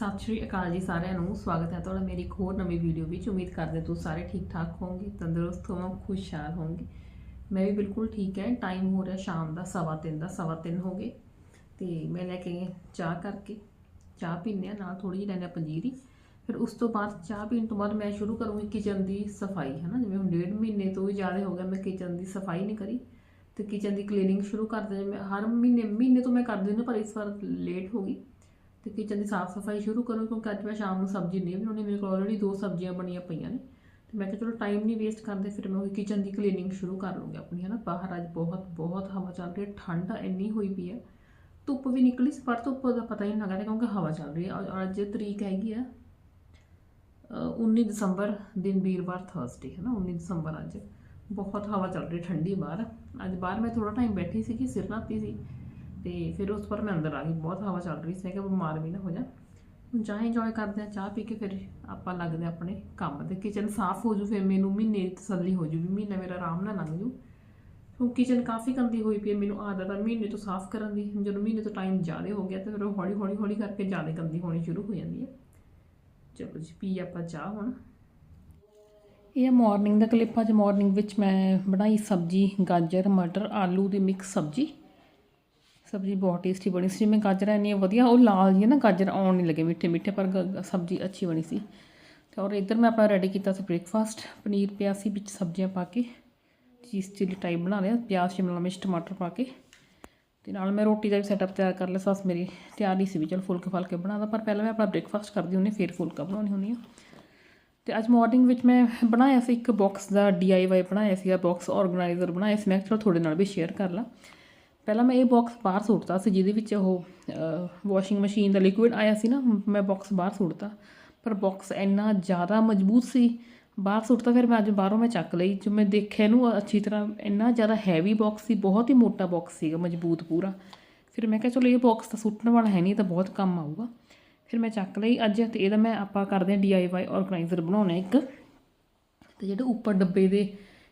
ਸਤਿ ਸ਼੍ਰੀ ਅਕਾਲ ਜੀ ਸਾਰਿਆਂ ਨੂੰ, ਸਵਾਗਤ ਹੈ ਤੁਹਾਡਾ ਮੇਰੀ ਇੱਕ ਹੋਰ ਨਵੀਂ ਵੀਡੀਓ ਵਿੱਚ। ਉਮੀਦ ਕਰਦੇ ਹਾਂ ਤੁਸੀਂ ਸਾਰੇ ਠੀਕ ਠਾਕ ਹੋਵੋਗੇ, ਤੰਦਰੁਸਤ ਹੋਵੋ ਖੁਸ਼ਹਾਲ ਹੋਵੋਗੇ। ਮੈਂ ਵੀ ਬਿਲਕੁਲ ਠੀਕ ਹੈ ਟਾਈਮ ਹੋ ਰਿਹਾ ਸ਼ਾਮ ਦਾ ਸਵਾ ਤਿੰਨ ਦਾ, ਸਵਾ ਤਿੰਨ ਹੋ ਗਏ। ਤੇ ਮੈਂ ਲੈ ਕੇ ਆਈ ਚਾਹ ਕਰਕੇ। ਚਾਹ ਪੀਂਦੇ ਹਾਂ, ਨਾਲ ਥੋੜੀ ਜਿਹੀ ਲੈਣੇ ਪੰਜੀਰੀ। ਫਿਰ ਉਸ ਤੋਂ ਬਾਅਦ ਚਾਹ ਪੀਣ ਤੋਂ ਬਾਅਦ ਮੈਂ ਸ਼ੁਰੂ ਕਰੂੰਗੀ ਕਿਚਨ ਦੀ ਸਫ਼ਾਈ, ਹੈ ਨਾ? ਜਿਵੇਂ ਹੁਣ ਡੇਢ ਮਹੀਨੇ ਤੋਂ ਵੀ ਜ਼ਿਆਦਾ ਹੋ ਗਿਆ ਮੈਂ ਕਿਚਨ ਦੀ ਸਫ਼ਾਈ ਨਹੀਂ ਕਰੀ। ਤੇ ਕਿਚਨ ਦੀ ਕਲੀਨਿੰਗ ਸ਼ੁਰੂ ਕਰ ਦਿੰਦੇ ਮੈਂ ਹਰ ਮਹੀਨੇ ਮਹੀਨੇ ਤੋਂ ਮੈਂ ਕਰਦੀ ਹੁੰਦੀ ਪਰ ਇਸ ਵਾਰ ਲੇਟ ਹੋ ਗਈ। ਤੇ ਕਿਚਨ ਦੀ ਸਾਫ਼ ਸਫ਼ਾਈ ਸ਼ੁਰੂ ਕਰੋ ਕਿਉਂਕਿ ਅੱਜ ਮੈਂ ਸ਼ਾਮ ਨੂੰ ਸਬਜ਼ੀ ਨਹੀਂ ਬਣਾਉਣੀ ਮੇਰੇ ਕੋਲ ਆਲਰੇਡੀ ਦੋ ਸਬਜ਼ੀਆਂ ਬਣੀਆਂ ਪਈਆਂ ਨੇ। ਤੇ ਮੈਂ ਕਿਹਾ ਚਲੋ ਟਾਈਮ ਨਹੀਂ ਵੇਸਟ ਕਰਦੇ ਫਿਰ ਮੈਂ ਉਹ ਕਿਚਨ ਦੀ ਕਲੀਨਿੰਗ ਸ਼ੁਰੂ ਕਰ ਲੂੰਗੀ ਆਪਣੀ ਹੈ ਨਾ ਬਾਹਰ ਅੱਜ ਬਹੁਤ ਬਹੁਤ ਹਵਾ ਚੱਲ ਰਹੀ ਹੈ ਠੰਡ ਇੰਨੀ ਹੋਈ ਪਈ ਹੈ। ਧੁੱਪ ਵੀ ਨਿਕਲੀ ਸੀ ਪਰ ਧੁੱਪ ਦਾ ਪਤਾ ਹੀ ਨਹੀਂ ਲੱਗਦਾ ਕਿਉਂਕਿ ਹਵਾ ਚੱਲ ਰਹੀ ਹੈ। ਔਰ ਅੱਜ ਤਰੀਕ ਹੈਗੀ ਆ ਅ, 19 ਦਸੰਬਰ ਦਿਨ ਵੀਰਵਾਰ ਥਰਸਡੇ ਹੈ ਨਾ 19 ਦਸੰਬਰ ਅੱਜ। ਬਹੁਤ ਹਵਾ ਚੱਲ ਰਹੀ ਠੰਡੀ ਬਾਹਰ। ਅੱਜ ਬਾਹਰ ਮੈਂ ਥੋੜਾ ਟਾਈਮ ਬੈਠੀ ਸੀ ਕਿ ਸਿਰ ਨਾਤੀ ਸੀ। ਤੇ ਫਿਰ ਉਸ ਪਰ ਮੈਂ ਅੰਦਰ ਆ ਗਈ, ਬਹੁਤ ਹਵਾ ਚੱਲ ਰਹੀ ਸੀ ਕਿ ਬਿਮਾਰ ਵੀ ਨਾ ਹੋ ਜਾ। ਹੁਣ ਚਾਹ ਇੰਜੋਏ ਕਰਦੇ ਆ, ਚਾਹ ਪੀ ਕੇ ਫਿਰ ਆਪਾਂ ਲੱਗਦੇ ਹਾਂ ਆਪਣੇ ਕੰਮ ਤੇ। ਕਿਚਨ ਸਾਫ਼ ਹੋ ਜੂ, ਫਿਰ ਮੈਨੂੰ ਮਹੀਨੇ ਦੀ ਤਸੱਲੀ ਹੋ ਜੂ ਵੀ ਮਹੀਨਾ ਮੇਰਾ ਆਰਾਮ ਨਾਲ ਲੰਘ ਜੂ। ਹੁਣ ਕਿਚਨ ਕਾਫੀ ਗੰਦੀ ਹੋਈ ਪਈ ਹੈ, ਮੈਨੂੰ ਆਦਤ ਆ ਮਹੀਨੇ ਤੋਂ ਸਾਫ਼ ਕਰਨ ਦੀ। ਜਦੋਂ ਮਹੀਨੇ ਤੋਂ ਟਾਈਮ ਜ਼ਿਆਦਾ ਹੋ ਗਿਆ ਤੇ ਫਿਰ ਉਹ ਹੌਲੀ ਹੌਲੀ ਹੌਲੀ ਕਰਕੇ ਜ਼ਿਆਦਾ ਗੰਦੀ ਹੋਣੀ ਸ਼ੁਰੂ ਹੋ ਜਾਂਦੀ ਹੈ। ਚਲੋ ਜੀ, ਪੀ ਆਪਾਂ ਚਾਹ ਹੁਣ। ਇਹ ਮਾਰਨਿੰਗ ਦਾ ਕਲਿੱਪ ਅੱਜ ਮਾਰਨਿੰਗ ਵਿੱਚ ਮੈਂ ਬਣਾਈ ਸਬਜੀ, ਗਾਜਰ, ਮਟਰ, ਆਲੂ ਦੀ ਮਿਕਸ ਸਬਜੀ। ਸਬਜੀ ਬਹੁਤ ਟੇਸਟੀ ਬਣੀ ਸੀ ਮੈਂ ਗਾਜਰਾਂ ਇੰਨੀਆਂ ਵਧੀਆ, ਉਹ ਲਾਲ ਜੀ ਨਾ ਗਾਜਰ ਆਉਣ ਨਹੀਂ ਲੱਗੇ ਮਿੱਠੇ ਮਿੱਠੇ, ਪਰ ਗ- ਸਬਜੀ ਅੱਛੀ ਬਣੀ ਸੀ। ਤੇ ਔਰ ਇੱਧਰ ਮੈਂ ਆਪਣਾ ਰੈਡੀ ਕੀਤਾ ਸੀ ਬ੍ਰੇਕਫਾਸਟ ਪਨੀਰ ਪਿਆ ਸੀ ਵਿੱਚ ਸਬਜ਼ੀਆਂ ਪਾ ਕੇ ਚੀਜ਼ ਚਿੱਲੀ ਟਾਈਪ ਬਣਾ ਲਿਆ, ਪਿਆਜ਼, ਸ਼ਿਮਲਾ ਮਿਰਚ, ਟਮਾਟਰ ਪਾ ਕੇ। ਤੇ ਨਾਲ ਮੈਂ ਰੋਟੀ ਦਾ ਵੀ ਸੈਟਅਪ ਤਿਆਰ ਕਰ ਲਿਆ, ਸੱਸ ਮੇਰੀ ਤਿਆਰ ਨਹੀਂ ਸੀ ਵੀ ਚਲ ਫੁਲਕੇ ਫਲਕੇ ਬਣਾਦਾ, ਪਰ ਪਹਿਲਾਂ ਮੈਂ ਆਪਣਾ ਬ੍ਰੇਕਫਾਸਟ ਕਰਦੀ ਹੁੰਦੀ, ਫਿਰ ਫੁਲਕਾ ਬਣਾਉਣੀ ਹੁੰਦੀ ਆ ਤੇ ਅੱਜ ਮਾਰਨਿੰਗ ਵਿੱਚ ਮੈਂ ਬਣਾਇਆ ਸੀ ਇੱਕ ਬਾਕਸ ਦਾ DIY ਬਣਾਇਆ ਸੀਗਾ ਬਾਕਸ ਆਰਗੇਨਾਈਜ਼ਰ ਬਣਾਇਆ ਸੀ, ਮੈਂ ਚਲੋ ਤੁਹਾਡੇ ਨਾਲ ਵੀ ਸ਼ੇਅਰ ਕਰ ਲਾਂ। ਪਹਿਲਾਂ ਮੈਂ ਇਹ ਬਾਕਸ ਬਾਹਰ ਸੁੱਟਤਾ ਸੀ, ਜਿਹਦੇ ਵਿੱਚ ਉਹ ਵਾਸ਼ਿੰਗ ਮਸ਼ੀਨ ਦਾ ਲਿਕੁਇਡ ਆਇਆ ਸੀ ਨਾ, ਮੈਂ ਬਾਕਸ ਬਾਹਰ ਸੁੱਟਤਾ। ਪਰ ਬਾਕਸ ਇੰਨਾ ਜ਼ਿਆਦਾ ਮਜ਼ਬੂਤ ਸੀ, ਬਾਹਰ ਸੁੱਟਤਾ, ਫਿਰ ਮੈਂ ਅੱਜ ਬਾਹਰੋਂ ਮੈਂ ਚੱਕ ਲਈ। ਜੋ ਮੈਂ ਦੇਖਿਆ ਇਹਨੂੰ ਅੱਛੀ ਤਰ੍ਹਾਂ ਇੰਨਾ ਜ਼ਿਆਦਾ ਹੈਵੀ ਬਾਕਸ ਸੀ, ਬਹੁਤ ਹੀ ਮੋਟਾ ਬਾਕਸ ਸੀਗਾ, ਮਜ਼ਬੂਤ ਪੂਰਾ। ਫਿਰ ਮੈਂ ਕਿਹਾ, ਚਲੋ ਇਹ ਬਾਕਸ ਤਾਂ ਸੁੱਟਣ ਵਾਲਾ ਹੈ ਨਹੀਂ ਤਾਂ ਬਹੁਤ ਕੰਮ ਆਊਗਾ। ਫਿਰ ਮੈਂ ਚੱਕ ਲਈ ਅੱਜ, ਤੇ ਇਹਦਾ ਮੈਂ ਆਪਾਂ ਕਰਦੇ ਹਾਂ DIY ਆਰਗੇਨਾਈਜ਼ਰ ਬਣਾਉਣਾ ਇੱਕ। ਤੇ ਜਿਹੜੇ ਉੱਪਰ ਡੱਬੇ ਦੇ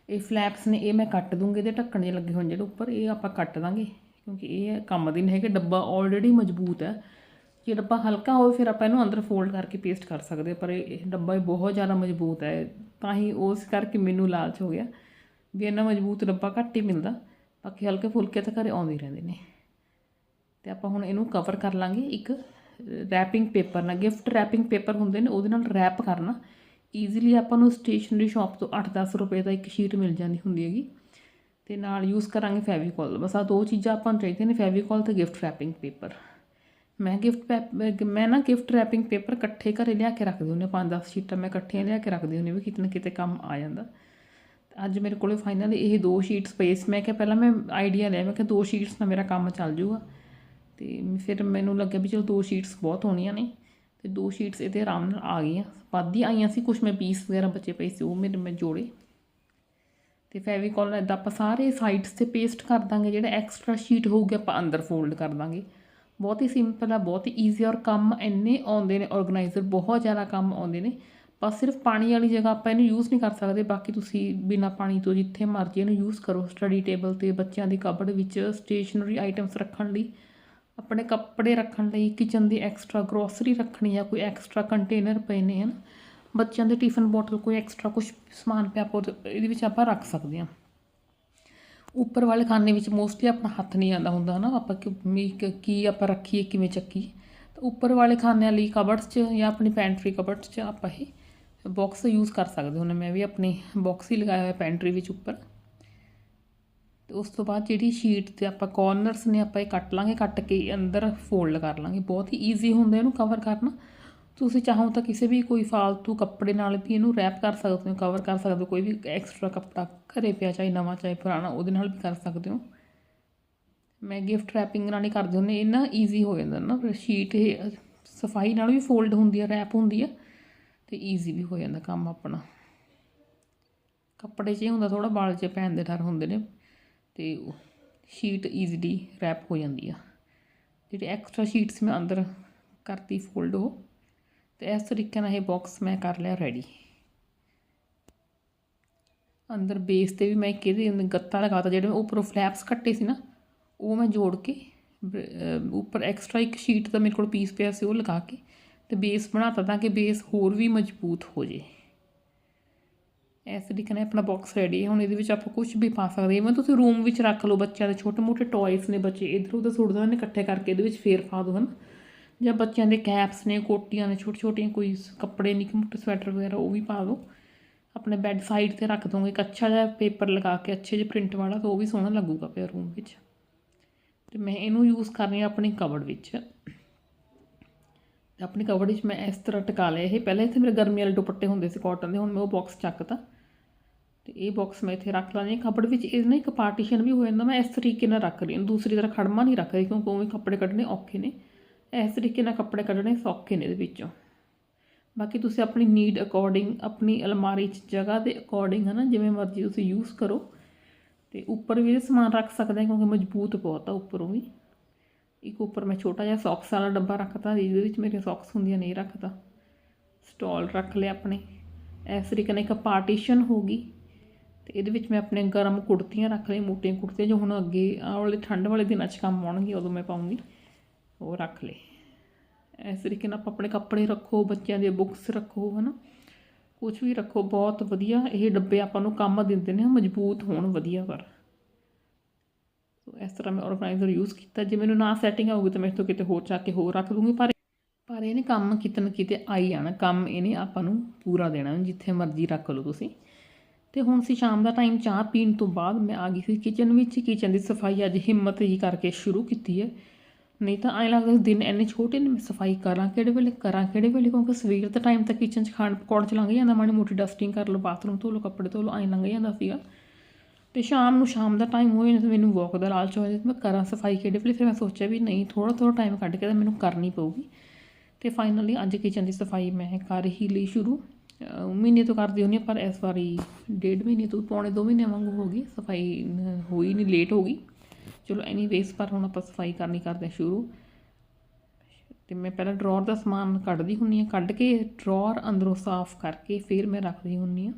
ਇਹ ਫਲੈਪਸ ਨੇ, ਇਹ ਮੈਂ ਕੱਟ ਦੂੰਗੀ, ਇਹਦੇ ਢੱਕਣ ਜਿਹੇ ਲੱਗੇ ਹੋਣ ਜਿਹੜੇ ਉੱਪਰ, ਇਹ ਆਪਾਂ ਕੱਟ ਦਾਂਗੇ, ਕਿਉਂਕਿ ਇਹ ਕੰਮ ਦੀ ਨਹੀਂ ਹੈਗੇ, ਡੱਬਾ ਆਲਰੇਡੀ ਮਜ਼ਬੂਤ ਹੈ। ਜੇ ਡੱਬਾ ਹਲਕਾ ਹੋਵੇ, ਫਿਰ ਆਪਾਂ ਇਹਨੂੰ ਅੰਦਰ ਫੋਲਡ ਕਰਕੇ ਪੇਸਟ ਕਰ ਸਕਦੇ ਪਰ ਇਹ ਇਹ ਡੱਬਾ ਹੀ ਬਹੁਤ ਜ਼ਿਆਦਾ ਮਜ਼ਬੂਤ ਹੈ। ਤਾਂ ਹੀ ਉਸ ਕਰਕੇ ਮੈਨੂੰ ਲਾਲਚ ਹੋ ਗਿਆ, ਵੀ ਇੰਨਾ ਮਜ਼ਬੂਤ ਡੱਬਾ ਘੱਟ ਹੀ ਮਿਲਦਾ। ਬਾਕੀ ਹਲਕੇ ਫੁਲਕੇ ਤਾਂ ਘਰੇ ਆਉਂਦੇ ਹੀ ਰਹਿੰਦੇ ਨੇ। ਤੇ ਆਪਾਂ ਹੁਣ ਇਹਨੂੰ ਕਵਰ ਕਰ ਲਾਂਗੇ ਇੱਕ ਰੈਪਿੰਗ ਪੇਪਰ ਨਾਲ ਗਿਫਟ ਰੈਪਿੰਗ ਪੇਪਰ ਹੁੰਦੇ ਨੇ, ਉਹਦੇ ਨਾਲ ਰੈਪ ਕਰਨਾ। ਈਜ਼ੀਲੀ ਆਪਾਂ ਨੂੰ ਸਟੇਸ਼ਨਰੀ ਸ਼ਾਪ ਤੋਂ 8-10 ਰੁਪਏ ਦਾ ਇੱਕ ਸ਼ੀਟ ਮਿਲ ਜਾਂਦੀ ਹੁੰਦੀ ਹੈਗੀ। ਤੇ ਨਾਲ ਯੂਜ਼ ਕਰਾਂਗੇ ਫੈਵੀਕੋਲ ਬਸ ਆ ਦੋ ਚੀਜ਼ਾਂ ਆਪਾਂ ਨੂੰ ਚਾਹੀਦੀਆਂ ਨੇ ਫੈਵੀਕੋਲ ਤੇ ਗਿਫਟ ਰੈਪਿੰਗ ਪੇਪਰ ਮੈਂ ਗਿਫਟ ਮੈਂ ਨਾ ਗਿਫਟ ਰੈਪਿੰਗ ਪੇਪਰ ਇਕੱਠੇ ਘਰੇ ਲਿਆ ਕੇ ਰੱਖਦੀ ਹੁੰਦੀ ਹਾਂ 5-10 ਸ਼ੀਟਾਂ ਮੈਂ ਇਕੱਠੀਆਂ ਲਿਆ ਕੇ ਰੱਖਦੀ ਹੁੰਦੀ ਹਾਂ ਵੀ ਕਿਤੇ ਨਾ ਕਿਤੇ ਕੰਮ ਆ ਜਾਂਦਾ। ਤੇ ਅੱਜ ਮੇਰੇ ਕੋਲੇ ਫਾਈਨਲ ਇਹ ਦੋ ਸ਼ੀਟਸ ਪਏ ਸੀ, ਮੈਂ ਕਿਹਾ ਪਹਿਲਾਂ ਮੈਂ ਆਈਡੀਆ ਲਿਆ, ਮੈਂ ਕਿਹਾ ਦੋ ਸ਼ੀਟਸ ਨਾਲ ਮੇਰਾ ਕੰਮ ਚੱਲ ਜਾਊਗਾ ਤੇ ਫਿਰ ਮੈਨੂੰ ਲੱਗਿਆ ਵੀ ਚਲੋ ਦੋ ਸ਼ੀਟਸ ਬਹੁਤ ਹੋਣੀਆਂ ਨੇ। ਤੇ ਦੋ ਸ਼ੀਟਸ ਇਹਦੇ ਆਰਾਮ ਨਾਲ ਆ ਗਈਆਂ। ਵੱਧ ਹੀ ਆਈਆਂ ਸੀ ਕੁਝ ਮੈਂ ਪੀਸ ਵਗੈਰਾ ਬਚੇ ਪਏ ਸੀ, ਉਹ ਮੇਰੇ ਮੈਂ ਜੋੜੇ। ਤੇ ਫੈਵੀਕੋਲ ਨਾਲ ਇਦਾਂ ਆਪਾਂ ਸਾਰੇ ਸਾਈਡਸ ਤੇ ਪੇਸਟ ਕਰ ਦਾਂਗੇ, ਜਿਹੜਾ ਐਕਸਟਰਾ ਸ਼ੀਟ ਹੋਊਗੀ ਆਪਾਂ ਅੰਦਰ ਫੋਲਡ ਕਰ ਦਾਂਗੇ। ਬਹੁਤ ਹੀ ਸਿੰਪਲ ਆ, ਬਹੁਤ ਹੀ ਈਜ਼ੀ ਔਰ ਕੰਮ ਇੰਨੇ ਆਉਂਦੇ ਨੇ ਆਰਗੇਨਾਈਜ਼ਰ ਬਹੁਤ ਜ਼ਿਆਦਾ ਕੰਮ ਆਉਂਦੇ ਨੇ। ਪਰ ਸਿਰਫ ਪਾਣੀ ਵਾਲੀ ਜਗ੍ਹਾ ਆਪਾਂ ਇਹਨੂੰ ਯੂਜ਼ ਨਹੀਂ ਕਰ ਸਕਦੇ, ਬਾਕੀ ਤੁਸੀਂ ਬਿਨਾ ਪਾਣੀ ਤੋਂ ਜਿੱਥੇ ਮਰਜ਼ੀ ਇਹਨੂੰ ਯੂਜ਼ ਕਰੋ। ਸਟੱਡੀ ਟੇਬਲ ਤੇ ਬੱਚਿਆਂ ਦੀ ਕਬੜ ਵਿੱਚ ਸਟੇਸ਼ਨਰੀ ਆਈਟਮਸ ਰੱਖਣ ਲਈ। ਆਪਣੇ ਕੱਪੜੇ ਰੱਖਣ ਲਈ ਕਿਚਨ ਦੀ ਐਕਸਟਰਾ ਗਰੋਸਰੀ ਰੱਖਣੀ ਆ, ਕੋਈ ਐਕਸਟਰਾ ਕੰਟੇਨਰ ਪਏ ਨੇ, ਹਨ। ਬੱਚਿਆਂ ਦੇ ਟਿਫਨ ਬੋਟਲ ਕੋਈ ਐਕਸਟਰਾ ਕੁਝ ਸਮਾਨ ਪਿਆ ਆਪਾਂ ਉਹਦੇ- ਇਹਦੇ ਵਿੱਚ ਆਪਾਂ ਰੱਖ ਸਕਦੇ ਹਾਂ। ਉੱਪਰ ਵਾਲੇ ਖਾਨੇ ਵਿੱਚ ਮੋਸਟਲੀ ਆਪਣਾ ਹੱਥ ਨਹੀਂ ਆਉਂਦਾ ਹੁੰਦਾ, ਹਨਾ। ਆਪਾਂ ਕਿ ਵੀ ਕੀ ਆਪਾਂ ਰੱਖੀਏ, ਕਿਵੇਂ ਚੱਕੀਏ। ਤਾਂ ਉੱਪਰ ਵਾਲੇ ਖਾਨਿਆਂ ਲਈ ਕਬਰਡਸ 'ਚ ਜਾਂ ਆਪਣੀ ਪੈਂਟਰੀ ਕਬਰਡਸ 'ਚ ਆਪਾਂ ਇਹ ਬਾਕਸ ਯੂਜ਼ ਕਰ ਸਕਦੇ ਹਾਂ। ਮੈਂ ਵੀ ਆਪਣੇ ਬਾਕਸ ਹੀ ਲਗਾਇਆ ਹੋਇਆ ਪੈਂਟਰੀ ਵਿੱਚ ਉੱਪਰ। ਤੇ ਉਸ ਤੋਂ ਬਾਅਦ ਜਿਹੜੀ ਸ਼ੀਟ ਤੇ ਆਪਾਂ ਕਾਰਨਰਸ ਨੇ ਆਪਾਂ ਇਹ ਕੱਟ ਲਾਂਗੇ, ਕੱਟ ਕੇ ਅੰਦਰ ਫੋਲਡ ਕਰ ਲਾਂਗੇ। ਬਹੁਤ ਹੀ ਈਜ਼ੀ ਹੁੰਦਾ ਇਹਨੂੰ ਕਵਰ ਕਰਨਾ। ਤੁਸੀਂ ਚਾਹੋ ਤਾਂ ਕਿਸੇ ਵੀ ਕੋਈ ਫਾਲਤੂ ਕੱਪੜੇ ਨਾਲ ਵੀ ਇਹਨੂੰ ਰੈਪ ਕਰ ਸਕਦੇ ਹੋ ਕਵਰ ਕਰ ਸਕਦੇ ਹੋ, ਕੋਈ ਵੀ ਐਕਸਟਰਾ ਕੱਪੜਾ ਘਰੇ ਪਿਆ, ਚਾਹੇ ਨਵਾਂ, ਚਾਹੇ ਪੁਰਾਣਾ, ਉਹਦੇ ਨਾਲ ਵੀ ਕਰ ਸਕਦੇ ਹੋ। ਮੈਂ ਗਿਫਟ ਰੈਪਿੰਗ ਨਾਲ ਹੀ ਕਰਦੇ ਹੁੰਦੇ ਇਹ ਨਾ ਈਜ਼ੀ ਹੋ ਜਾਂਦਾ ਨਾ, ਫਿਰ ਸ਼ੀਟ ਇਹ ਸਫ਼ਾਈ ਨਾਲ ਵੀ ਫੋਲਡ ਹੁੰਦੀ ਹੈ ਰੈਪ ਹੁੰਦੀ ਹੈ ਤੇ ਈਜ਼ੀ ਵੀ ਹੋ ਜਾਂਦਾ ਕੰਮ ਆਪਣਾ। ਕੱਪੜੇ 'ਚ ਇਹ ਹੁੰਦਾ ਥੋੜਾ ਬਾਲ 'ਚ ਪੈਣ ਦੇ ਡਰ ਹੁੰਦੇ ਨੇ। ਤੇ ਸ਼ੀਟ ਈਜ਼ੀਲੀ ਰੈਪ ਹੋ ਜਾਂਦੀ ਆ। ਜਿਹੜੀ ਐਕਸਟਰਾ ਸ਼ੀਟਸ ਮੈਂ ਅੰਦਰ ਕਰਤੀ ਫੋਲਡ ਉਹ, ਤੇ ਇਸ ਤਰੀਕੇ ਨਾਲ ਇਹ ਬਾਕਸ ਮੈਂ ਕਰ ਲਿਆ ਰੈਡੀ ਅੰਦਰ ਬੇਸ ਤੇ ਵੀ ਮੈਂ ਕਿਹਦੇ ਗੱਤਾ ਲਗਾਤਾ, ਜਿਹੜੇ ਉੱਪਰੋਂ ਫਲੈਪਸ ਕੱਟੇ ਸੀ ਨਾ, ਉਹ ਮੈਂ ਜੋੜ ਕੇ ਉੱਪਰ ਐਕਸਟਰਾ ਇੱਕ ਸ਼ੀਟ ਦਾ ਮੇਰੇ ਕੋਲ ਪੀਸ ਪਿਆ ਸੀ ਉਹ ਲਗਾ ਕੇ, ਤੇ ਬੇਸ ਬਣਾਤਾ ਤਾਂ ਕਿ ਬੇਸ ਹੋਰ ਵੀ ਮਜ਼ਬੂਤ ਹੋ ਜੇ। ਇਸ ਤਰੀਕੇ ਨਾਲ ਆਪਣਾ ਬਾਕਸ ਰੈਡੀ ਹੈ। ਹੁਣ ਇਹਦੇ ਵਿੱਚ ਆਪਾਂ ਕੁਝ ਵੀ ਪਾ ਸਕਦੇ ਹਾਂ। ਮੈਂ ਤੁਸੀਂ ਰੂਮ ਵਿੱਚ ਰੱਖ ਲਓ ਬੱਚਿਆਂ ਦੇ। ਛੋਟੇ ਮੋਟੇ ਟੌਇਸ ਨੇ ਬੱਚੇ। ਇਧਰ ਉਧਰ ਸੁੱਟ ਦੋ ਨੇ, ਇਕੱਠੇ ਕਰਕੇ ਇਹਦੇ ਵਿੱਚ ਫੇਰ ਪਾ ਦੋ, ਹਨ। ਜਾਂ ਬੱਚਿਆਂ ਦੇ ਕੈਪਸ ਨੇ, ਕੋਟੀਆਂ ਨੇ ਛੋਟੇ ਛੋਟੀਆਂ ਕੋਈ ਕੱਪੜੇ ਨਿੱਕੇ ਮੋਟੇ ਸਵੈਟਰ ਵਗੈਰਾ, ਉਹ ਵੀ ਪਾ ਦਿਓ ਆਪਣੇ ਬੈੱਡ ਸਾਈਡ ਤੇ ਰੱਖ ਦੋਗੇ। ਇੱਕ ਅੱਛਾ ਜਿਹਾ ਪੇਪਰ ਲਗਾ ਕੇ, ਅੱਛੇ ਜਿਹੇ ਪ੍ਰਿੰਟ ਵਾਲਾ, ਤਾਂ ਉਹ ਵੀ ਸੋਹਣਾ ਲੱਗੂਗਾ ਪਿਆ ਰੂਮ ਵਿੱਚ। ਤੇ ਮੈਂ ਇਹਨੂੰ ਯੂਜ਼ ਕਰ ਰਹੀ ਹਾਂ ਆਪਣੀ ਕਬੜ ਵਿੱਚ। ਤੇ ਆਪਣੀ ਕਬੜ ਵਿੱਚ ਮੈਂ ਇਸ ਤਰ੍ਹਾਂ ਟਿਕਾ ਲਿਆ ਇਹ। ਪਹਿਲਾਂ ਇੱਥੇ ਮੇਰੇ ਗਰਮੀ ਵਾਲੇ ਦੁਪੱਟੇ ਹੁੰਦੇ ਸੀ ਕਾਟਨ ਦੇ। ਹੁਣ ਮੈਂ ਉਹ ਬਾਕਸ ਚੱਕਤਾ। ਤੇ ਇਹ ਬਾਕਸ ਮੈਂ ਇੱਥੇ ਰੱਖ ਲਾਂਗੀ। ਕਬੜ ਵਿੱਚ ਇਹ ਨਾ ਇੱਕ ਪਾਰਟੀਸ਼ਨ ਵੀ ਹੋ ਜਾਂਦਾ, ਮੈਂ ਇਸ ਤਰੀਕੇ ਨਾਲ ਰੱਖ ਰਹੀ ਹਾਂ ਦੂਸਰੀ ਤਰ੍ਹਾਂ ਖੜਮਾ ਨਹੀਂ ਰੱਖ ਰਹੀ ਕਿਉਂਕਿ ਉਵੇਂ ਕੱਪੜੇ ਕੱਢਣੇ ਔਖੇ ਨੇ। ਇਸ ਤਰੀਕੇ ਨਾਲ ਕੱਪੜੇ ਕੱਢਣੇ ਸੌਖੇ ਨੇ ਇਹਦੇ ਵਿੱਚੋਂ। ਬਾਕੀ ਤੁਸੀਂ ਆਪਣੀ ਨੀਡ ਅਕੋਰਡਿੰਗ ਆਪਣੀ ਅਲਮਾਰੀ 'ਚ ਜਗ੍ਹਾ ਦੇ ਅਕੋਰਡਿੰਗ ਹੈ ਨਾ ਜਿਵੇਂ ਮਰਜ਼ੀ ਤੁਸੀਂ ਯੂਜ਼ ਕਰੋ। ਤੇ ਉੱਪਰ ਵੀ ਇਹ ਸਮਾਨ ਰੱਖ ਸਕਦੇ ਕਿਉਂਕਿ ਮਜ਼ਬੂਤ ਬਹੁਤ ਆ ਉੱਪਰੋਂ ਵੀ। ਇੱਕ ਉੱਪਰ ਮੈਂ ਛੋਟਾ ਜਿਹਾ ਸੌਕਸ ਵਾਲਾ ਡੱਬਾ ਰੱਖਤਾ, ਜਿਹਦੇ ਵਿੱਚ ਮੇਰੇ ਸੌਕਸ ਹੁੰਦੀਆਂ ਨਹੀਂ ਰੱਖਦਾ। ਸਟਾਲ ਰੱਖ ਲਿਆ ਆਪਣੇ। ਇਸ ਤਰੀਕੇ ਨਾਲ ਇੱਕ ਪਾਰਟੀਸ਼ਨ ਹੋ ਗਈ। ਤੇ ਇਹਦੇ ਵਿੱਚ ਮੈਂ ਆਪਣੇ ਗਰਮ ਕੁੜਤੀਆਂ ਰੱਖ ਲਈ ਮੋਟੀਆਂ ਕੁੜਤੀਆਂ ਜੋ ਹੁਣ ਅੱਗੇ ਆਉਣ ਵਾਲੇ, ਠੰਡ ਵਾਲੇ ਦਿਨਾਂ 'ਚ ਕੰਮ ਆਉਣਗੇ ਉਦੋਂ ਮੈਂ ਪਾਉਂਗੀ। ਉਹ ਰੱਖ ਲਈ ਇਸ ਤਰੀਕੇ ਨਾਲ ਆਪਾਂ ਆਪਣੇ ਕੱਪੜੇ ਰੱਖੋ, ਬੱਚਿਆਂ ਦੇ ਬੁੱਕਸ ਰੱਖੋ, ਹਨਾ। ਕੁਝ ਵੀ ਰੱਖੋ, ਬਹੁਤ ਵਧੀਆ। ਇਹ ਡੱਬੇ ਆਪਾਂ ਨੂੰ ਕੰਮ ਦਿੰਦੇ ਨੇ, ਮਜ਼ਬੂਤ ਹੋਣ ਵਧੀਆ ਪਰ। ਸੋ ਇਸ ਤਰ੍ਹਾਂ ਮੈਂ ਆਰਗੇਨਾਈਜ਼ਰ ਯੂਜ਼ ਕੀਤਾ। ਜੇ ਮੈਨੂੰ ਨਾ ਸੈਟਿੰਗ ਆਊਗੀ ਤਾਂ ਮੈਂ ਇਸ ਤੋਂ ਕਿਤੇ ਹੋਰ ਚੱਕ ਕੇ ਹੋਰ ਰੱਖ ਲੂੰਗੀ, ਪਰ ਪਰ ਇਹਨੇ ਕੰਮ ਕਿਤੇ ਨਾ ਕਿਤੇ ਆਈ ਜਾਣਾ। ਕੰਮ ਇਹਨੇ ਆਪਾਂ ਨੂੰ ਪੂਰਾ ਦੇਣਾ, ਜਿੱਥੇ ਮਰਜ਼ੀ ਰੱਖ ਲਓ ਤੁਸੀਂ। ਤੇ ਹੁਣ ਸੀ ਸ਼ਾਮ ਦਾ ਟਾਈਮ ਚਾਹ ਪੀਣ ਤੋਂ ਬਾਅਦ ਮੈਂ ਆ ਗਈ ਸੀ ਕਿਚਨ ਵਿੱਚ ਕਿਚਨ ਦੀ ਸਫ਼ਾਈ ਅੱਜ ਹਿੰਮਤ ਹੀ ਕਰਕੇ ਸ਼ੁਰੂ ਕੀਤੀ ਹੈ। ਨਹੀਂ ਤਾਂ ਐਂ ਲੱਗਦਾ ਦਿਨ ਇੰਨੇ ਛੋਟੇ ਨੇ, ਮੈਂ ਸਫ਼ਾਈ ਕਰਾਂ ਕਿਹੜੇ ਵੇਲੇ, ਕਰਾਂ ਕਿਹੜੇ ਵੇਲੇ, ਕਿਉਂਕਿ ਸਵੇਰ ਦਾ ਟਾਈਮ ਤਾਂ ਕਿਚਨ 'ਚ ਖਾਣ, ਪਕੌੜ ਚ ਲੰਘ ਜਾਂਦਾ, ਮਾੜੀ ਮੋਟੀ ਡਸਟਿੰਗ ਕਰ ਲਓ ਬਾਥਰੂਮ ਧੋ ਲਓ, ਕੱਪੜੇ ਧੋ ਲਓ, ਐਂ ਲੰਘ ਜਾਂਦਾ ਸੀਗਾ। ਤੇ ਸ਼ਾਮ ਨੂੰ, ਸ਼ਾਮ ਦਾ ਟਾਈਮ ਹੋਏ ਨਾ ਤੇ ਮੈਨੂੰ ਵਾਕ ਦਾ ਲਾਲਚ ਹੋ ਜਾਂਦਾ ਮੈਂ ਕਰਾਂ ਸਫ਼ਾਈ ਕਿਹੜੇ ਵੇਲੇ, ਫਿਰ ਮੈਂ ਸੋਚਿਆ ਵੀ ਨਹੀਂ ਥੋੜਾ ਥੋੜਾ ਟਾਈਮ ਕੱਢ ਕੇ ਤਾਂ ਮੈਨੂੰ ਕਰਨੀ ਪਊਗੀ। ਤੇ ਫਾਈਨਲੀ ਅੱਜ ਕਿਚਨ ਦੀ ਸਫ਼ਾਈ ਮੈਂ ਕਰ ਹੀ ਲਈ ਸ਼ੁਰੂ। ਮਹੀਨੇ ਤੋਂ ਕਰਦੀ ਹੁੰਦੀ ਹਾਂ ਪਰ ਇਸ ਵਾਰੀ ਡੇਢ ਮਹੀਨੇ ਤੋਂ, ਪੌਣੇ 2 ਮਹੀਨੇ ਵਾਂਗੂ ਹੋ ਗਈ, ਸਫ਼ਾਈ ਹੋਈ ਨਹੀਂ ਲੇਟ ਹੋ ਗਈ। ਚਲੋ ਐਨੀਵੇਸ ਪਰ ਹੁਣ ਆਪਾਂ ਸਫ਼ਾਈ ਕਰਨੀ ਕਰਦੇ ਹਾਂ ਸ਼ੁਰੂ। ਤੇ ਮੈਂ ਪਹਿਲਾਂ ਡਰਾਅਰ ਦਾ ਸਮਾਨ ਕੱਢਦੀ ਹੁੰਨੀ ਆ ਕੱਢ ਕੇ ਡਰਾਅਰ ਅੰਦਰੋਂ ਸਾਫ਼ ਕਰਕੇ ਫਿਰ ਮੈਂ ਰੱਖਦੀ ਹੁੰਨੀ ਆ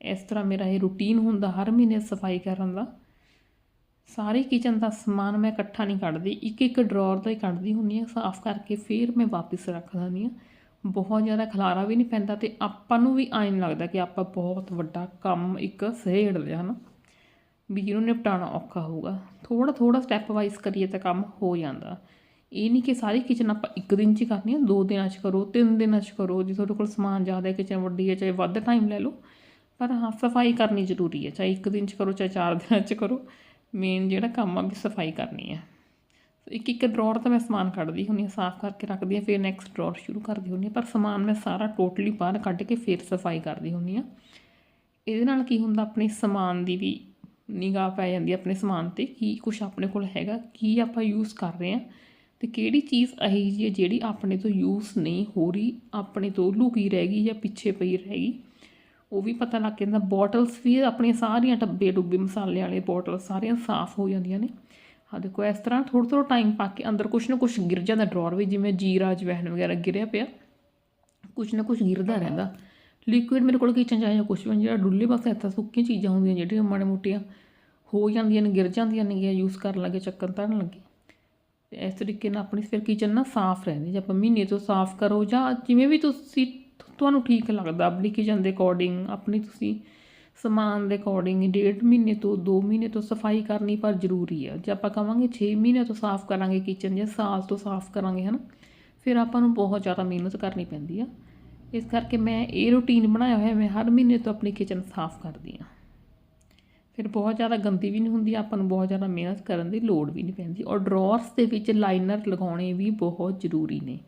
ਇਸ ਤਰ੍ਹਾਂ ਮੇਰਾ ਇਹ ਰੂਟੀਨ ਹੁੰਦਾ ਹਰ ਮਹੀਨੇ ਸਫ਼ਾਈ ਕਰਨ ਦਾ। ਸਾਰੇ ਕਿਚਨ ਦਾ ਸਮਾਨ ਮੈਂ ਇਕੱਠਾ ਨਹੀਂ ਕੱਢਦੀ ਇੱਕ ਇੱਕ ਡਰਾਅਰ ਦਾ ਹੀ ਕੱਢਦੀ ਹੁੰਨੀ ਆ ਸਾਫ਼ ਕਰਕੇ ਫਿਰ ਮੈਂ ਵਾਪਸ ਰੱਖ ਦਿੰਦੀ ਆ ਬਹੁਤ ਜ਼ਿਆਦਾ ਖਲਾਰਾ ਵੀ ਨਹੀਂ ਪੈਂਦਾ ਤੇ ਆਪਾਂ ਨੂੰ ਵੀ ਐਂ ਲੱਗਦਾ ਕਿ ਆਪਾਂ ਬਹੁਤ ਵੱਡਾ ਕੰਮ ਇੱਕ ਸਹੇੜ ਲਿਆ ਨਾ ਵੀ ਜਿਹਨੂੰ ਨਿਪਟਾਉਣਾ ਔਖਾ ਹੋਊਗਾ। ਥੋੜਾ ਥੋੜਾ ਸਟੈਪ ਵਾਈਜ਼ ਕਰੀਏ ਤਾਂ ਕੰਮ ਹੋ ਜਾਂਦਾ। ਇਹ ਨਹੀਂ ਕਿ ਸਾਰੀ ਕਿਚਨ ਆਪਾਂ ਇੱਕ ਦਿਨ 'ਚ ਹੀ ਕਰਨੀ ਆ, ਦੋ ਦਿਨਾਂ 'ਚ ਕਰੋ, ਤਿੰਨ ਦਿਨਾਂ 'ਚ ਕਰੋ, ਜੇ ਤੁਹਾਡੇ ਕੋਲ ਸਮਾਨ ਜ਼ਿਆਦਾ ਹੈ ਕਿਚਨ ਵੱਡੀ ਹੈ, ਚਾਹੇ ਵੱਧ ਟਾਈਮ ਲੈ ਲਓ। ਪਰ ਹਾਂ, ਸਫ਼ਾਈ ਕਰਨੀ ਜ਼ਰੂਰੀ ਹੈ, ਚਾਹੇ ਇੱਕ ਦਿਨ 'ਚ ਕਰੋ, ਚਾਹੇ ਚਾਰ ਦਿਨਾਂ 'ਚ ਕਰੋ। ਮੇਨ ਜਿਹੜਾ ਕੰਮ ਆ ਵੀ ਸਫ਼ਾਈ ਕਰਨੀ ਹੈ। ਇੱਕ ਇੱਕ ਡਰਾਅਰ ਤਾਂ ਮੈਂ ਸਮਾਨ ਕੱਢਦੀ ਹੁੰਦੀ ਹਾਂ, ਸਾਫ਼ ਕਰਕੇ ਰੱਖਦੀ ਹਾਂ, ਫਿਰ ਨੈਕਸਟ ਡਰਾਅਰ ਸ਼ੁਰੂ ਕਰਦੀ ਹੁੰਦੀ ਹਾਂ, ਪਰ ਸਮਾਨ ਮੈਂ ਸਾਰਾ ਟੋਟਲੀ ਬਾਹਰ ਕੱਢ ਕੇ ਫਿਰ ਸਫ਼ਾਈ ਕਰਦੀ ਹੁੰਦੀ ਹਾਂ। ਇਹਦੇ ਨਾਲ ਕੀ ਹੁੰਦਾ, ਆਪਣੇ ਸਮਾਨ ਦੀ ਵੀ ਨਿਗਾਹ ਪੈ ਜਾਂਦੀ ਹੈ ਆਪਣੇ ਸਮਾਨ ਤੇ, ਕੀ ਕੁਝ ਆਪਣੇ ਕੋਲ ਹੈਗਾ, ਕੀ ਆਪਾਂ ਯੂਜ਼ ਕਰ ਰਹੇ ਹਾਂ ਤੇ ਕਿਹੜੀ ਚੀਜ਼ ਇਹੀ ਜਿਹੀ ਹੈ ਜਿਹੜੀ ਆਪਣੇ ਤੋਂ ਯੂਜ਼ ਨਹੀਂ ਹੋ ਰਹੀ, ਆਪਣੇ ਤੋਂ ਲੁਕੀ ਰਹਿ ਗਈ ਜਾਂ ਪਿੱਛੇ ਪਈ ਰਹਿ ਗਈ। ਉਹ ਵੀ ਪਤਾ ਲੱਗ ਜਾਂਦਾ ਬੋਟਲਸ ਵੀ ਆਪਣੀਆਂ ਸਾਰੀਆਂ ਡੱਬੇ ਡੁੱਬੇ ਮਸਾਲੇ ਵਾਲੇ ਬੋਟਲ ਸਾਰੀਆਂ ਸਾਫ਼ ਹੋ ਜਾਂਦੀਆਂ ਨੇ। ਆ ਦੇਖੋ ਇਸ ਤਰ੍ਹਾਂ ਥੋੜ੍ਹਾ ਥੋੜ੍ਹਾ ਟਾਈਮ ਪਾ ਕੇ ਅੰਦਰ ਕੁਛ ਨਾ ਕੁਛ ਗਿਰ ਜਾਂਦਾ ਡਰਾਅਰ ਵਿੱਚ ਜਿਵੇਂ ਜੀਰਾ ਜਵੈਣ ਵਗੈਰਾ ਗਿਰਿਆ ਪਿਆ। ਕੁਛ ਨਾ ਕੁਛ ਗਿਰਦਾ ਰਹਿੰਦਾ। ਲਿਕੁਇਡ ਮੇਰੇ ਕੋਲ ਕਿਚਨ ਚ ਆਇਆ ਕੁਛ ਵੀ ਜਿਹੜਾ ਡੁੱਲੇ ਬਸ ਇੱਦਾਂ ਸੁੱਕੀਆਂ ਚੀਜ਼ਾਂ ਹੁੰਦੀਆਂ ਜਿਹੜੀਆਂ ਮਾੜੇ ਮੋਟੀਆਂ ਹੋ ਜਾਂਦੀਆਂ ਨੇ ਗਿਰ ਜਾਂਦੀਆਂ ਨੇ ਯੂਜ਼ ਕਰਨ ਲੱਗੇ ਚੱਕਰ ਧਰਨ ਲੱਗੇ। ਤੇ ਇਸ ਤਰੀਕੇ ਨਾਲ ਆਪਣੀ ਫਿਰ ਕਿਚਨ ਨਾ ਸਾਫ਼ ਰਹਿੰਦੀ ਜੇ ਆਪਾਂ ਮਹੀਨੇ ਤੋਂ ਸਾਫ਼ ਕਰੋ ਜਾਂ ਜਿਵੇਂ ਵੀ ਤੁਸੀਂ ਤੁਹਾਨੂੰ ਠੀਕ ਲੱਗਦਾ ਆਪਣੀ ਕਿਚਨ ਦੇ ਅਕੋਰਡਿੰਗ ਆਪਣੀ ਤੁਸੀਂ ਸਮਾਨ ਦੇ ਅਕੋਰਡਿੰਗ ਡੇਢ ਮਹੀਨੇ ਤੋਂ 2 ਮਹੀਨੇ ਤੋਂ ਸਫ਼ਾਈ ਕਰਨੀ ਪਰ ਜ਼ਰੂਰੀ ਆ। ਜੇ ਆਪਾਂ ਕਵਾਂਗੇ 6 ਮਹੀਨੇ ਤੋਂ ਸਾਫ਼ ਕਰਾਂਗੇ ਕਿਚਨ ਜਾਂ ਸਾਲ ਤੋਂ ਸਾਫ਼ ਕਰਾਂਗੇ, ਹਨਾ, ਫਿਰ ਆਪਾਂ ਨੂੰ ਬਹੁਤ ਜ਼ਿਆਦਾ ਮਿਹਨਤ ਕਰਨੀ ਪੈਂਦੀ ਆ। ਇਸ ਕਰਕੇ ਮੈਂ ਇਹ ਰੂਟੀਨ ਬਣਾਇਆ ਹੋਇਆ, ਮੈਂ ਹਰ ਮਹੀਨੇ ਤੋਂ ਆਪਣੀ ਕਿਚਨ ਸਾਫ਼ ਕਰਦੀ ਹਾਂ ਫਿਰ ਬਹੁਤ ਜ਼ਿਆਦਾ ਗੰਦੀ ਵੀ ਨਹੀਂ ਹੁੰਦੀ, ਆਪਾਂ ਨੂੰ ਬਹੁਤ ਜ਼ਿਆਦਾ ਮਿਹਨਤ ਕਰਨ ਦੀ ਲੋੜ ਵੀ ਨਹੀਂ ਪੈਂਦੀ। ਔਰ ਡਰਾਅਰਸ ਦੇ ਵਿੱਚ ਲਾਈਨਰ ਲਗਾਉਣੇ ਵੀ ਬਹੁਤ ਜ਼ਰੂਰੀ ਨੇ।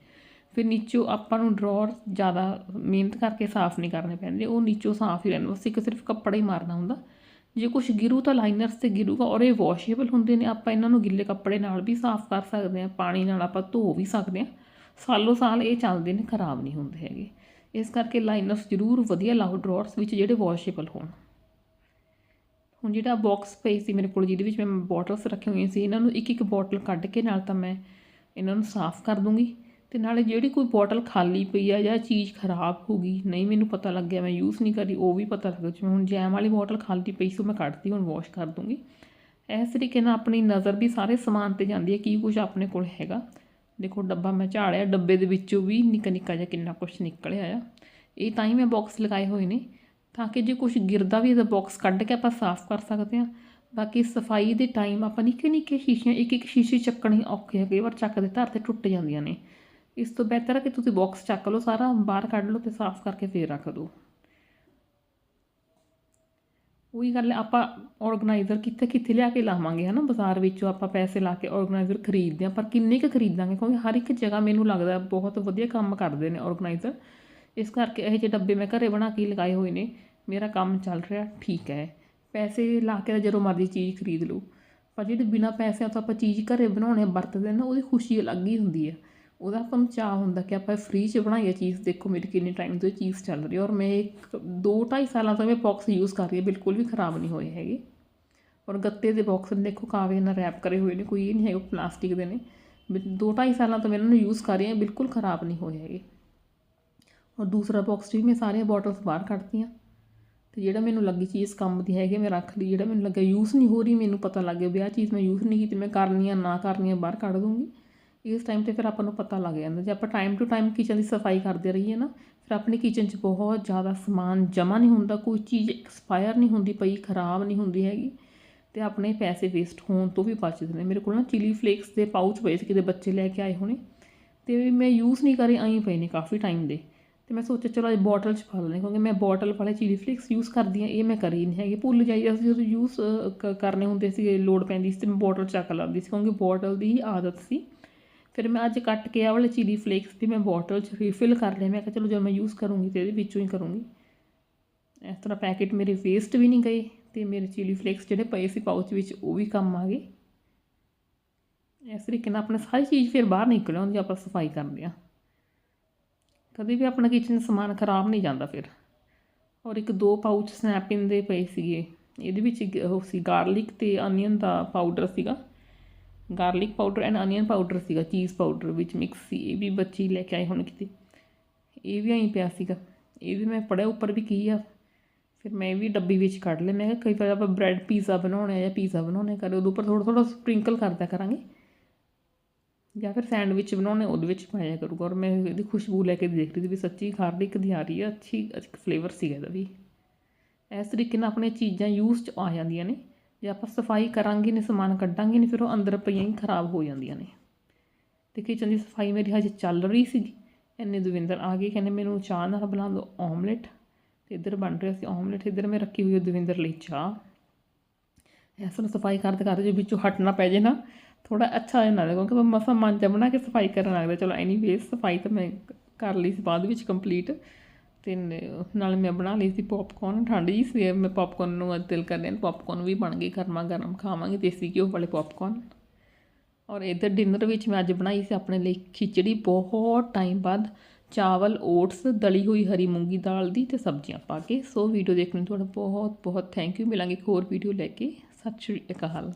ਫਿਰ ਨੀਚੋਂ ਆਪਾਂ ਨੂੰ ਡਰਾਅਰ ਜ਼ਿਆਦਾ ਮਿਹਨਤ ਕਰਕੇ ਸਾਫ਼ ਨਹੀਂ ਕਰਨੇ ਪੈਂਦੇ, ਉਹ ਨੀਚੋਂ ਸਾਫ਼ ਹੀ ਰਹਿੰਦੇ, ਬਸ ਇੱਕ ਸਿਰਫ ਕੱਪੜਾ ਹੀ ਮਾਰਨਾ ਹੁੰਦਾ। ਜੇ ਕੁਝ ਗਿਰੂ ਤਾਂ ਲਾਈਨਰਸ ਤੇ ਗਿਰੂਗਾ, ਔਰ ਇਹ ਵਾਸ਼ੇਬਲ ਹੁੰਦੇ ਨੇ, ਆਪਾਂ ਇਹਨਾਂ ਨੂੰ ਗਿੱਲੇ ਕੱਪੜੇ ਨਾਲ ਵੀ ਸਾਫ਼ ਕਰ ਸਕਦੇ ਹਾਂ, ਪਾਣੀ ਨਾਲ ਆਪਾਂ ਧੋ ਵੀ ਸਕਦੇ ਹਾਂ। ਸਾਲੋ ਸਾਲ ਇਹ ਚੱਲਦੇ ਨੇ, ਖਰਾਬ ਨਹੀਂ ਹੁੰਦੇ ਹੈਗੇ। ਇਸ ਕਰਕੇ ਲਾਈਨਰਸ ਜ਼ਰੂਰ ਵਧੀਆ ਲਾਓ ਡਰਾਅਰਸ ਵਿੱਚ ਜਿਹੜੇ ਵਾਸ਼ੇਬਲ ਹੋਣ। ਹੁਣ ਜਿਹੜਾ ਬਾਕਸ ਪਈ ਸੀ ਮੇਰੇ ਕੋਲ, ਜਿਹਦੇ ਵਿੱਚ ਮੈਂ ਬੋਟਲਸ ਰੱਖੀਆਂ ਹੋਈਆਂ ਸੀ, ਇਹਨਾਂ ਨੂੰ ਇੱਕ ਇੱਕ ਬੋਟਲ ਕੱਢ ਕੇ ਨਾਲ ਤਾਂ ਮੈਂ ਇਹਨਾਂ ਨੂੰ ਸਾਫ਼ ਕਰ ਦੂੰਗੀ। ਤੇ ਨਾਲੇ ਜਿਹੜੀ ਕੋਈ ਬੋਟਲ ਖਾਲੀ ਪਈ ਆ ਜਾਂ ਚੀਜ਼ ਖਰਾਬ ਹੋ ਗਈ, ਨਹੀਂ ਮੈਨੂੰ ਪਤਾ ਲੱਗਿਆ, ਮੈਂ ਯੂਜ਼ ਨਹੀਂ ਕਰੀ, ਉਹ ਵੀ ਪਤਾ ਲੱਗ ਜਿਵੇਂ ਹੁਣ ਜੈਮ ਵਾਲੀ ਬੋਟਲ ਖਾਲੀ ਪਈ ਸੀ, ਉਹ ਮੈਂ ਕੱਢਤੀ, ਹੁਣ ਵਾਸ਼ ਕਰ ਦੂੰਗੀ। ਇਸ ਤਰੀਕੇ ਨਾਲ ਆਪਣੀ ਨਜ਼ਰ ਵੀ ਸਾਰੇ ਸਮਾਨ ਤੇ ਜਾਂਦੀ ਹੈ, ਕੀ ਕੁਝ ਆਪਣੇ ਕੋਲ ਹੈਗਾ। ਦੇਖੋ, ਡੱਬਾ ਮੈਂ ਝਾੜਿਆ, ਡੱਬੇ ਦੇ ਵਿੱਚੋਂ ਵੀ ਨਿੱਕਾ ਨਿੱਕਾ ਜਿਹਾ ਕਿੰਨਾ ਕੁਛ ਨਿਕਲਿਆ ਆ। ਇਹ ਤਾਂ ਹੀ ਮੈਂ ਬਾਕਸ ਲਗਾਏ ਹੋਏ ਨੇ, ਤਾਂ ਕਿ ਜੇ ਕੁਝ ਗਿਰਦਾ ਵੀ ਇਹਦਾ ਬਾਕਸ ਕੱਢ ਕੇ ਆਪਾਂ ਸਾਫ਼ ਕਰ ਸਕਦੇ ਹਾਂ। ਬਾਕੀ ਸਫ਼ਾਈ ਦੇ ਟਾਈਮ ਆਪਾਂ ਨਿੱਕੇ ਨਿੱਕੇ ਸ਼ੀਸ਼ੇ ਇੱਕ ਇੱਕ ਸ਼ੀਸ਼ੇ ਚੱਕਣੇ ਔਖੇ ਹੈ ਕਈ ਵਾਰ ਚੱਕਦੇ ਧਰ ਤੇ ਟੁੱਟ ਜਾਂਦੀਆਂ ਨੇ। ਇਸ ਤੋਂ ਬਿਹਤਰ ਹੈ ਕਿ ਤੁਸੀਂ ਬਾਕਸ ਚੱਕ ਲਓ ਸਾਰਾ, ਬਾਹਰ ਕੱਢ ਲਓ ਤੇ ਸਾਫ਼ ਕਰਕੇ ਫੇਰ ਰੱਖ ਦਿਓ। ਉਹੀ ਗੱਲ ਹੈ, ਆਪਾਂ ਆਰਗੇਨਾਈਜ਼ਰ ਕਿੱਥੇ ਕਿੱਥੇ ਲਿਆ ਕੇ ਲਾਵਾਂਗੇ, ਹਨਾ? ਬਾਜ਼ਾਰ ਵਿੱਚੋਂ ਆਪਾਂ ਪੈਸੇ ਲਾ ਕੇ ਆਰਗੇਨਾਈਜ਼ਰ ਖਰੀਦਦੇ ਆ ਪਰ ਕਿੰਨੇ ਕੁ ਖਰੀਦਾਂਗੇ? ਕਿਉਂਕਿ ਹਰ ਇੱਕ ਜਗ੍ਹਾ ਮੈਨੂੰ ਲੱਗਦਾ ਬਹੁਤ ਵਧੀਆ ਕੰਮ ਕਰਦੇ ਨੇ ਆਰਗੇਨਾਈਜ਼ਰ ਇਸ ਕਰਕੇ ਇਹ ਜਿਹੇ ਡੱਬੇ ਮੈਂ ਘਰੇ ਬਣਾ ਕੇ ਹੀ ਲਗਾਏ ਹੋਏ ਨੇ। ਮੇਰਾ ਕੰਮ ਚੱਲ ਰਿਹਾ, ਠੀਕ ਹੈ। ਪੈਸੇ ਲਾ ਕੇ ਤਾਂ ਜਦੋਂ ਮਰਜ਼ੀ ਚੀਜ਼ ਖਰੀਦ ਲਓ। ਪਰ ਜਿਹੜੇ ਬਿਨਾ ਪੈਸਿਆਂ ਤੋਂ ਆਪਾਂ ਚੀਜ਼ ਘਰੇ ਬਣਾਉਣੇ ਵਰਤਦੇ ਨਾ, ਉਹਦੀ ਖੁਸ਼ੀ ਅਲੱਗ ਹੀ ਹੁੰਦੀ ਹੈ। ਉਹਦਾ ਆਪਾਂ ਨੂੰ ਚਾਹ ਹੁੰਦਾ ਕਿ ਆਪਾਂ ਫ੍ਰੀ 'ਚ ਬਣਾਈਏ ਚੀਜ਼, ਦੇਖੋ ਮੇਰੀ ਕਿੰਨੇ ਟਾਈਮ ਤੋਂ ਇਹ ਚੀਜ਼ ਚੱਲ ਰਹੀ ਹੈ ਔਰ ਮੈਂ ਇੱਕ ਦੋ ਢਾਈ ਸਾਲਾਂ ਤੋਂ ਮੈਂ ਬਾਕਸ ਯੂਜ਼ ਕਰ ਰਹੀ ਹਾਂ ਬਿਲਕੁਲ ਵੀ ਖਰਾਬ ਨਹੀਂ ਹੋਏ ਹੈਗੇ। ਔਰ ਗੱਤੇ ਦੇ ਬਾਕਸ ਨੇ ਦੇਖੋ ਕਾਗਜ਼ ਨਾਲ ਰੈਪ ਕਰੇ ਹੋਏ ਨੇ, ਕੋਈ ਇਹ ਨਹੀਂ ਹੈਗਾ ਪਲਾਸਟਿਕ ਦੇ ਨੇ। ਵੀ ਦੋ ਢਾਈ ਸਾਲਾਂ ਤੋਂ ਮੈਂ ਇਹਨਾਂ ਨੂੰ ਯੂਜ਼ ਕਰ ਰਹੀ ਹਾਂ ਬਿਲਕੁਲ ਖਰਾਬ ਨਹੀਂ ਹੋਏ ਹੈਗੇ। ਔਰ ਦੂਸਰਾ ਬਾਕਸ ਵੀ ਮੈਂ ਸਾਰੀਆਂ ਬੋਟਲਸ ਬਾਹਰ ਕੱਢਤੀਆਂ। ਤੇ ਜਿਹੜਾ ਮੈਨੂੰ ਲੱਗੀ ਚੀਜ਼ ਕੰਮ ਦੀ ਹੈਗੀ ਮੈਂ ਰੱਖ ਲਈ। ਜਿਹੜਾ ਮੈਨੂੰ ਲੱਗਾ ਯੂਜ਼ ਨਹੀਂ ਹੋ ਰਹੀ, ਮੈਨੂੰ ਪਤਾ ਲੱਗ ਗਿਆ ਵੀ ਆਹ ਚੀਜ਼ ਮੈਂ ਯੂਜ਼ ਨਹੀਂ ਕੀਤੀ, ਮੈਂ ਕਰਨੀ ਆ ਨਾ ਕਰਨੀ ਆ ਬਾਹਰ ਕੱਢ ਦੂੰਗੀ ਇਸ ਟਾਈਮ ਤੇ ਫਿਰ ਆਪਾਂ ਨੂੰ ਪਤਾ ਲੱਗ ਜਾਂਦਾ, ਜੇ ਆਪਾਂ ਟਾਈਮ ਟੂ ਟਾਈਮ ਕਿਚਨ ਦੀ ਸਫ਼ਾਈ ਕਰਦੇ ਰਹੀਏ ਨਾ, ਫਿਰ ਆਪਣੀ ਕਿਚਨ 'ਚ ਬਹੁਤ ਜ਼ਿਆਦਾ ਸਮਾਨ ਜਮਾ ਨਹੀਂ ਹੁੰਦਾ, ਕੋਈ ਚੀਜ਼ ਐਕਸਪਾਇਰ ਨਹੀਂ ਹੁੰਦੀ ਪਈ, ਖਰਾਬ ਨਹੀਂ ਹੁੰਦੀ ਹੈਗੀ ਤੇ ਆਪਣੇ ਪੈਸੇ ਵੇਸਟ ਹੋਣ ਤੋਂ ਵੀ ਬਚਦੇ ਨੇ। ਮੇਰੇ ਕੋਲ ਨਾ ਚਿਲੀ ਫਲੇਕਸ ਦੇ ਪਾਊਚ ਪਏ ਸੀ, ਕਿਤੇ ਬੱਚੇ ਲੈ ਕੇ ਆਏ ਹੋਣੇ ਤੇ ਮੈਂ ਯੂਜ਼ ਨਹੀਂ ਕਰੇ ਆਈ ਪਏ ਨੇ ਕਾਫੀ ਟਾਈਮ ਦੇ ਤੇ ਮੈਂ ਸੋਚਿਆ ਚਲੋ ਅੱਜ ਬੋਟਲ 'ਚ ਪਾ ਲੈਂਦੇ ਕਿਉਂਕਿ ਮੈਂ ਬੋਟਲ ਵਾਲੇ ਚਿਲੀ ਫਲੇਕਸ ਯੂਜ਼ ਕਰਦੀ ਹਾਂ, ਇਹ ਮੈਂ ਕਰੀ ਨਹੀਂ ਹੈਗੀ। ਭੁੱਲ ਜਾਈ, ਅਸੀਂ ਜਦੋਂ ਯੂਜ਼ ਕਰਨੇ ਹੁੰਦੇ ਸੀ ਲੋਡ ਪੈਂਦੀ ਸੀ ਤੇ ਮੈਂ ਬੋਟਲ ਚੱਕ ਲੈਂਦੀ ਸੀ, ਕਿਉਂਕਿ ਬੋਟਲ ਦੀ ਹੀ ਆਦਤ ਸੀ। ਫਿਰ ਮੈਂ ਅੱਜ ਕੱਟ ਕੇ ਆ ਵਾਲੇ ਚਿਲੀ ਫਲੇਕਸ ਦੀ ਮੈਂ ਬੋਟਲ 'ਚ ਰੀਫਿਲ ਕਰ ਲਿਆ। ਮੈਂ ਕਿਹਾ ਚਲੋ ਜਦੋਂ ਮੈਂ ਯੂਜ਼ ਕਰੂੰਗੀ ਤੇ ਇਹਦੇ ਵਿੱਚੋਂ ਹੀ ਕਰੂੰਗੀ। ਇਸ ਤਰ੍ਹਾਂ ਪੈਕੇਟ ਮੇਰੇ ਵੇਸਟ ਵੀ ਨਹੀਂ ਗਏ ਤੇ ਮੇਰੇ ਚਿਲੀ ਫਲੇਕਸ ਜਿਹੜੇ ਪਏ ਸੀ ਪਾਊਚ ਵਿੱਚ ਉਹ ਵੀ ਕੰਮ ਆ ਗਏ। ਇਸ ਤਰੀਕੇ ਨਾਲ ਆਪਣੇ ਸਾਰੀ ਚੀਜ਼ ਫਿਰ ਬਾਹਰ ਨਿਕਲ ਆਉਂਦੀ ਆਪਾਂ ਸਫ਼ਾਈ ਕਰਦੇ ਆ। ਕਦੇ ਵੀ ਆਪਣਾ ਕਿਚਨ ਸਮਾਨ ਖਰਾਬ ਨਹੀਂ ਜਾਂਦਾ ਫਿਰ। ਔਰ ਇੱਕ ਦੋ ਪਾਊਚ ਸਨੈਪਿਨ ਦੇ ਪਏ ਸੀਗੇ। ਇਹਦੇ ਵਿੱਚ ਉਹ ਸੀ ਗਾਰਲਿਕ ਤੇ ਅਨੀਅਨ ਦਾ ਪਾਊਡਰ ਸੀਗਾ। Garlic powder and onion powder ਸੀਗਾ, ਚੀਜ਼ ਪਾਊਡਰ ਵਿੱਚ ਮਿਕਸ ਸੀ, ਇਹ ਵੀ ਬੱਚੀ ਲੈ ਕੇ ਆਏ ਹੁਣ ਕਿਤੇ। ਇਹ ਵੀ ਆਈ ਪਿਆ ਸੀਗਾ। ਇਹ ਵੀ ਮੈਂ ਪੜਿਆ ਉੱਪਰ ਵੀ ਕੀ ਆ। ਫਿਰ ਮੈਂ ਵੀ ਡੱਬੀ ਵਿੱਚ ਕੱਢ ਲਿਆ। ਮੈਂ ਕਿਹਾ ਕਈ ਵਾਰ ਆਪਾਂ ਬ੍ਰੈਡ ਪੀਜ਼ਾ ਬਣਾਉਣਾ ਜਾਂ ਪੀਜ਼ਾ ਬਣਾਉਣੇ ਕਰੇ ਉਹਦੇ ਉੱਪਰ ਥੋੜਾ ਥੋੜਾ ਸਪ੍ਰਿੰਕਲ ਕਰਦਾ ਕਰਾਂਗੇ। ਜਾਂ ਫਿਰ ਸੈਂਡਵਿਚ ਬਣਾਉਣੇ, ਉਹਦੇ ਵਿੱਚ ਪਾਇਆ ਕਰੂਗਾ। ਔਰ ਮੈਂ ਇਹਦੀ ਖੁਸ਼ਬੂ ਲੈ ਕੇ ਦੇਖ ਰਹੀ ਸੀ ਵੀ ਸੱਚੀ ਗਾਰਲਿਕ ਦੀ ਆ ਰਹੀ ਹੈ ਅੱਛੀ ਇੱਕ ਫਲੇਵਰ ਸੀਗਾ ਇਹਦਾ ਵੀ। ਇਸ ਤਰੀਕੇ ਨਾਲ ਆਪਣੀਆਂ ਚੀਜ਼ਾਂ ਯੂਜ਼ 'ਚ ਆ ਜਾਂਦੀਆਂ ਨੇ। ਜੇ ਆਪਾਂ ਸਫ਼ਾਈ ਕਰਾਂਗੇ ਨਹੀਂ, ਸਮਾਨ ਕੱਢਾਂਗੇ ਨਹੀਂ, ਫਿਰ ਉਹ ਅੰਦਰ ਪਈਆਂ ਹੀ ਖਰਾਬ ਹੋ ਜਾਂਦੀਆਂ ਨੇ। ਤੇ ਕਿਚਨ ਦੀ ਸਫ਼ਾਈ ਮੇਰੀ ਹਜੇ ਚੱਲ ਰਹੀ ਸੀਗੀ। ਇੰਨੇ ਦਵਿੰਦਰ ਆ ਗਏ, ਕਹਿੰਦੇ ਮੈਨੂੰ ਚਾਹ ਨਾਲ ਬਣਾ ਦਿਓ ਆਮਲੇਟ ਤੇ ਇੱਧਰ ਬਣ ਰਿਹਾ ਸੀ ਆਮਲੇਟ ਇੱਧਰ ਮੈਂ ਰੱਖੀ ਹੋਈ ਦਵਿੰਦਰ ਲਈ ਚਾਹ। ਇਸ ਨੂੰ ਸਫ਼ਾਈ ਕਰਦੇ ਕਰਦੇ ਜੇ ਵਿੱਚੋਂ ਹਟਣਾ ਪੈ ਜੇ ਨਾ ਥੋੜਾ ਅੱਛਾ ਜਿਹਾ ਨਾ ਕਿਉਂਕਿ ਮੈਂ ਮਸਾ ਮਨ ਚ ਬਣਾ ਕੇ ਸਫ਼ਾਈ ਕਰਨ ਲੱਗਦਾ। ਚਲੋ ਐਨੀਵੇਜ਼ ਸਫ਼ਾਈ ਤਾਂ ਮੈਂ ਕਰ ਲਈ ਸੀ ਬਾਅਦ ਵਿੱਚ ਕੰਪਲੀਟ ਤੇ ਨਾਲ ਮੈਂ ਬਣਾ ਲਈ ਸੀ ਪੌਪਕੌਰਨ ਠੰਡ ਜੀ ਸੀ, ਮੈਂ ਪੌਪਕੌਰਨ ਨੂੰ ਅੱਜ ਦਿਲ ਕਰਦੇ ਨੇ ਪੌਪਕੌਰਨ ਵੀ ਬਣ ਗਏ ਗਰਮਾ ਗਰਮ ਖਾਵਾਂਗੇ ਦੇਸੀ ਘਿਓ ਵਾਲੇ ਪੌਪਕੌਰਨ ਔਰ ਇਧਰ ਡਿਨਰ ਵਿੱਚ ਮੈਂ ਅੱਜ ਬਣਾਈ ਸੀ ਆਪਣੇ ਲਈ ਖਿਚੜੀ, ਬਹੁਤ ਟਾਈਮ ਬਾਅਦ ਚਾਵਲ ਓਟਸ ਦਲੀ ਹੋਈ ਹਰੀ ਮੂੰਗੀ ਦਾਲ ਦੀ ਤੇ ਸਬਜ਼ੀਆਂ ਪਾ ਕੇ। ਸੋ ਵੀਡੀਓ ਦੇਖਣ ਨੂੰ ਤੁਹਾਡਾ ਬਹੁਤ ਬਹੁਤ ਥੈਂਕ ਯੂ ਮਿਲਾਂਗੇ ਇੱਕ ਹੋਰ ਵੀਡੀਓ ਲੈ ਕੇ। ਸਤਿ ਸ਼੍ਰੀ ਅਕਾਲ।